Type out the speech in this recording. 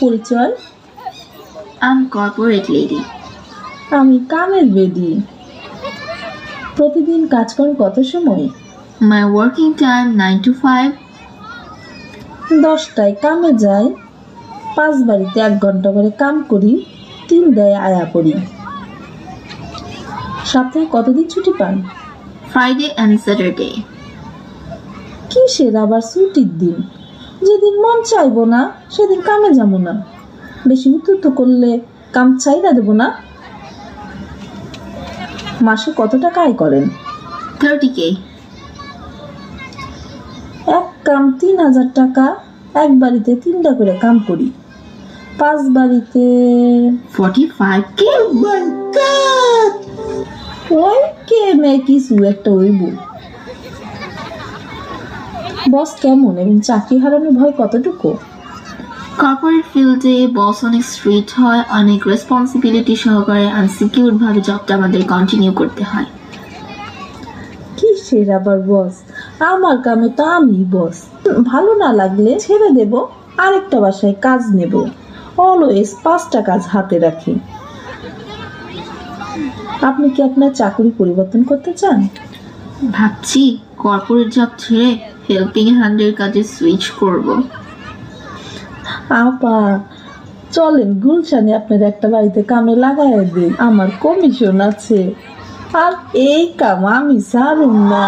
পরিচয় I'm corporate lady. আমি কামের বেদি প্রতিদিন কাজ করেন কত সময় My working time 9 to 5. দশটায় কামে যাই পাঁচ বাড়িতে এক ঘণ্টা করে কাম করি তিন দেয় আয়া করি সপ্তাহে কতদিন ছুটি পান Friday and Saturday. কিসের আবার ছুটির দিন যেদিন মন চাইব না সেদিন কামে যাব না। বেশি উত্তুত করলে কাম চাইরা দেবো না। মাসে কত টাকা আয় করেন? 30k. এক কাম তিন হাজার টাকা এক বাড়িতে তিনটা করে কাম করি। পাঁচ বাড়িতে 45k. ওই কে মেয়ে কিছু একটা ওই হইব। বস কেমন এবং চাকরি হারানোর ভয় কতটুকু? কর্পোরেট ফিল্ডে বস অনেক স্ট্রিক্ট হয় অনেক রেসপন্সিবিলিটি সহকারে আনসিকিউর ভাবে জবটা আমাদের কন্টিনিউ করতে হয়। কিসের আবার বস? আমার কামে তো আমি বস। ভালো না লাগলে ছেড়ে দেব আরেকটা বাসায় কাজ নেব। অলওয়েজ পাঁচটা কাজ হাতে রাখি। আপনি কি আপনার চাকরি পরিবর্তন করতে চান? ভাবছি কর্পোরেট জব ছেড়ে হেল্পিং হ্যান্ডের কাজে সুইচ করব। আপা, চলেন, গুলশানে আপনার একটা বাড়িতে কামে লাগাই দিন আমার কমিশন আছে। আর এই কাম আমি সারুম না।